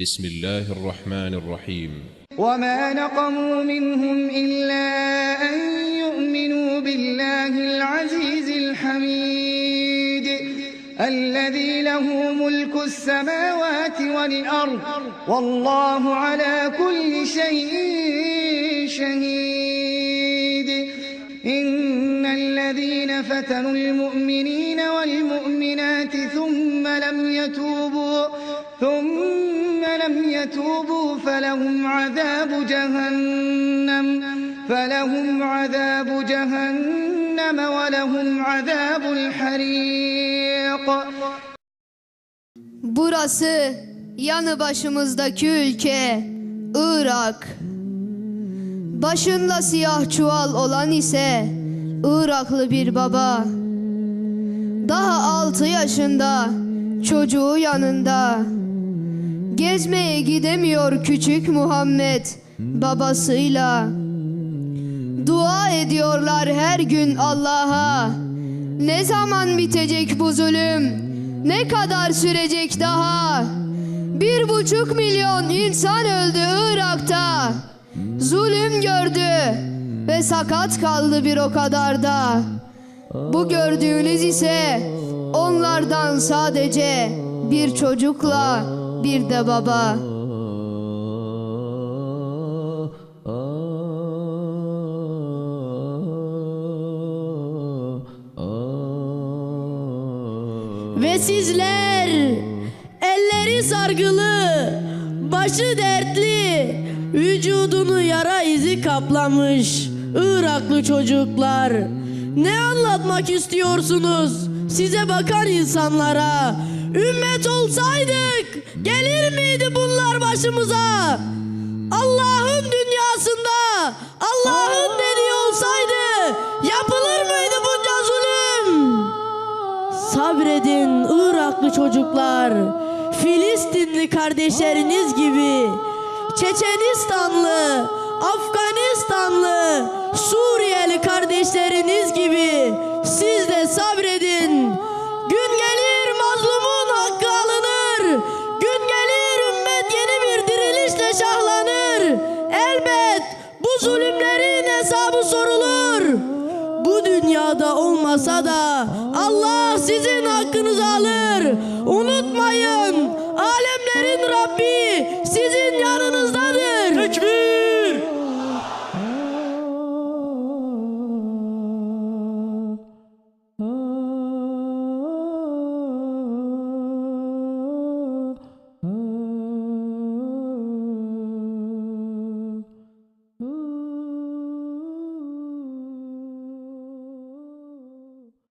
بسم الله الرحمن الرحيم. وما نقموا منهم إلا أن يؤمنوا بالله العزيز الحميد الذي له ملك السماوات والأرض والله على كل شيء شهيد. إن الذين فتنوا المؤمنين والمؤمنات ثم لم يتوبوا ثم لم يتوبوا فلهم عذاب جهنم فلهم عذاب جهنم ولهم عذاب الحريق Burası yanı başımızdaki ülke Irak. Başında siyah çuval olan ise Iraklı bir baba. Daha altı yaşında çocuğu yanında. Gezmeye gidemiyor küçük Muhammed babasıyla. Dua ediyorlar her gün Allah'a. Ne zaman bitecek bu zulüm? Ne kadar sürecek daha? Bir buçuk milyon insan öldü Irak'ta. Zulüm gördü ve sakat kaldı bir o kadar da. Bu gördüğünüz ise onlardan sadece bir çocukla bir de baba. Ve sizler elleri sargılı, başı dertli, vücudunu yara izi kaplamış Iraklı çocuklar. Ne anlatmak istiyorsunuz size bakan insanlara? Ümmet olsaydık gelir miydi bunlar başımıza? Allah'ın dünyasında Allah'ın dediği olsaydı yapılır mıydı bunca zulüm? Sabredin Iraklı çocuklar. Filistinli kardeşleriniz gibi. Çeçenistanlı, Afganistanlı, Suriyeli kardeşleriniz gibi. Sabredin. Gün gelir mazlumun hakkı alınır. Gün gelir ümmet yeni bir dirilişle şahlanır. Elbet bu zulümlerin hesabı sorulur. Bu dünyada olmasa da Allah sizin hakkınızı alır. Unutmayın